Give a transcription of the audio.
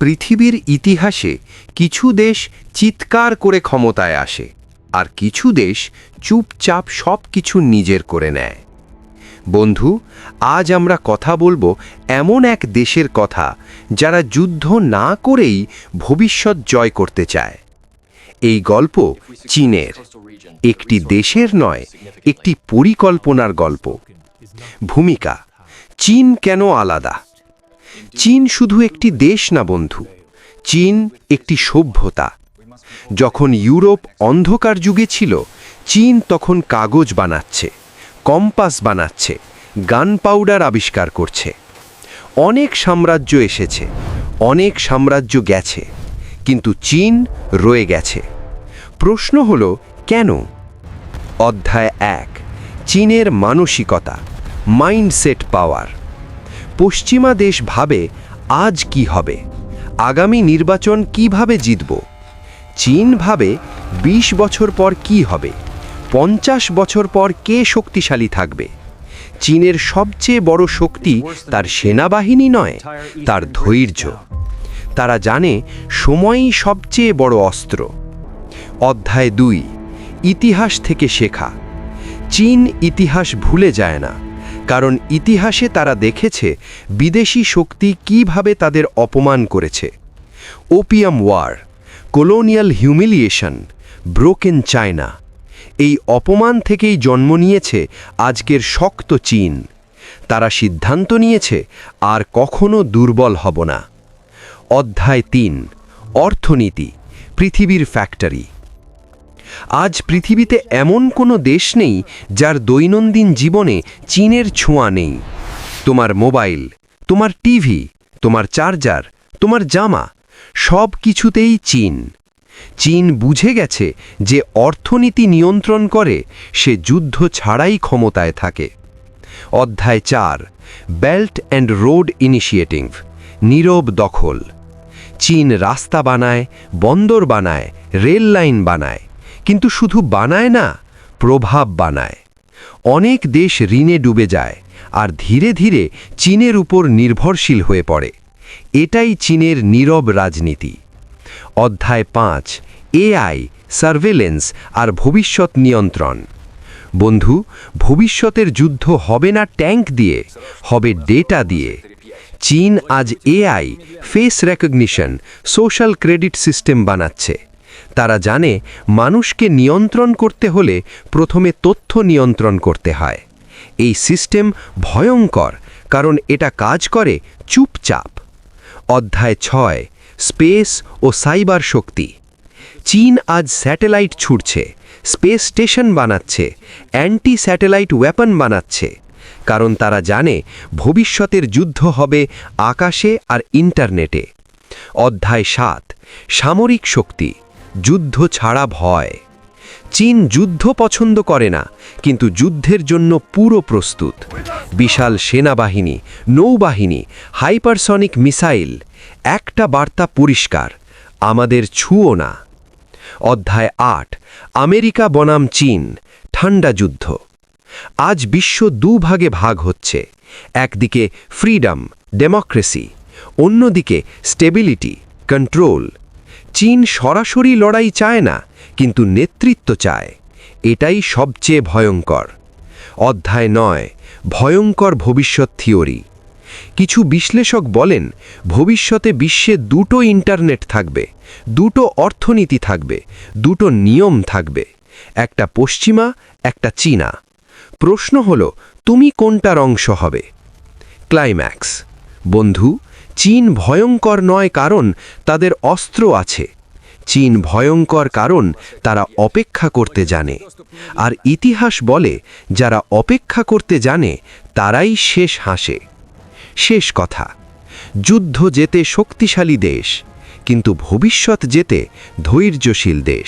পৃথিবীর ইতিহাসে কিছু দেশ চিৎকার করে ক্ষমতায় আসে, আর কিছু দেশ চুপচাপ সব কিছু নিজের করে নেয়। বন্ধু, আজ আমরা কথা বলব এমন এক দেশের কথা যারা যুদ্ধ না করেই ভবিষ্যৎ জয় করতে চায়। এই গল্প চীনের, একটি দেশের নয়, একটি পরিকল্পনার গল্প। ভূমিকা, চীন কেন আলাদা? চীন শুধু একটি দেশ না, বন্ধু। চীন একটি সভ্যতা। যখন ইউরোপ অন্ধকার যুগে ছিল, চীন তখন কাগজ বানাচ্ছে, কম্পাস বানাচ্ছে গান পাউডার আবিষ্কার করছে। অনেক সাম্রাজ্য এসেছে, অনেক সাম্রাজ্য গেছে, কিন্তু চীন রয়ে গেছে। প্রশ্ন হল, কেন? অধ্যায় এক, চীনের মানসিকতা, মাইন্ডসেট পাওয়ার। পশ্চিমা দেশ ভাবে আজ কি হবে? আগামী নির্বাচন কীভাবে জিতব? চীন ভাবে ২০ বছর পর কি হবে? পঞ্চাশ বছর পর কে শক্তিশালী থাকবে? চীনের সবচেয়ে বড় শক্তি তার সেনাবাহিনী নয়, তার ধৈর্য। তারা জানে সময়ই সবচেয়ে বড় অস্ত্র। অধ্যায় দুই, ইতিহাস থেকে শেখা। চীন ইতিহাস ভুলে যায় না। কারণ ইতিহাসে তারা দেখেছে বিদেশি শক্তি কীভাবে তাদের অপমান করেছে। Opium war colonial humiliation broken China এই অপমান থেকেই জন্ম নিয়েছে আজকের শক্ত চীন। তারা সিদ্ধান্ত নিয়েছে আর কখনো দুর্বল হব না। অধ্যায় তিন, অর্থনীতি, পৃথিবীর ফ্যাক্টরি আজ পৃথিবীতে এমন কোনো দেশ নেই যার দৈনন্দিন জীবনে চীনের ছোঁয়া নেই। তোমার মোবাইল, তোমার টিভি, তোমার চার্জার, তোমার জামা, সব কিছুতেই চীন। চীন বুঝে গেছে যে অর্থনীতি নিয়ন্ত্রণ করে সে যুদ্ধ ছাড়াই ক্ষমতায় থাকে। অধ্যায় চার বেল্ট অ্যান্ড রোড ইনিশিয়েটিভ নীরব দখল। চীন রাস্তা বানায়, বন্দর বানায়, রেল লাইন বানায়। কিন্তু শুধু বানায় না, প্রভাব বানায়। অনেক দেশ ঋণে ডুবে যায় আর ধীরে ধীরে চীনের উপর নির্ভরশীল হয়ে পড়ে। এটাই চীনের নীরব রাজনীতি। অধ্যায় পাঁচ, এআই, সার্ভেলেন্স আর ভবিষ্যৎ নিয়ন্ত্রণ। বন্ধু, ভবিষ্যতের যুদ্ধ হবে না ট্যাঙ্ক দিয়ে, হবে ডেটা দিয়ে। চীন আজ AI, face recognition, social credit system বানাচ্ছে। তারা জানে মানুষকে নিয়ন্ত্রণ করতে হলে প্রথমে তথ্য নিয়ন্ত্রণ করতে হয়। এই সিস্টেম ভয়ঙ্কর, কারণ এটা কাজ করে চুপচাপ। অধ্যায় ছয়, স্পেস ও সাইবার শক্তি। চীন আজ স্যাটেলাইট ছুটছে স্পেস স্টেশন বানাচ্ছে অ্যান্টি স্যাটেলাইট ওয়েপন বানাচ্ছে, কারণ তারা জানে ভবিষ্যতের যুদ্ধ হবে আকাশে আর ইন্টারনেটে। অধ্যায় সাত, সামরিক শক্তি। যুদ্ধ ছাড়া ভয়। চীন যুদ্ধ পছন্দ করে না, কিন্তু যুদ্ধের জন্য পুরো প্রস্তুত। বিশাল সেনাবাহিনী, নৌবাহিনী, হাইপারসনিক মিসাইল, একটা বার্তা পরিষ্কার, আমাদের ছুঁও না। অধ্যায় আট, আমেরিকা বনাম চীন, ঠান্ডা যুদ্ধ। আজ বিশ্ব দুভাগে ভাগ হচ্ছে, একদিকে ফ্রিডম, ডেমোক্রেসি, অন্যদিকে স্টেবিলিটি, কন্ট্রোল। চীন সরাসরি লড়াই চায় না, কিন্তু নেতৃত্ব চায়। এটাই সবচেয়ে ভয়ঙ্কর। অধ্যায় নয়, ভয়ঙ্কর ভবিষ্যৎ থিওরি। কিছু বিশ্লেষক বলেন, ভবিষ্যতে বিশ্বে দুটো ইন্টারনেট থাকবে, দুটো অর্থনীতি থাকবে, দুটো নিয়ম থাকবে, একটা পশ্চিমা, একটা চীনা। প্রশ্ন হল, তুমি কোনটার অংশ হবে? ক্লাইম্যাক্স। বন্ধু চীন ভয়ঙ্কর নয় কারণ তাদের অস্ত্র আছে। চীন ভয়ঙ্কর কারণ তারা অপেক্ষা করতে জানে। আর ইতিহাস বলে, যারা অপেক্ষা করতে জানে, তারাই শেষ হাসে। শেষ কথা, যুদ্ধ যেতে শক্তিশালী দেশ, কিন্তু ভবিষ্যৎ যেতে ধৈর্যশীল দেশ।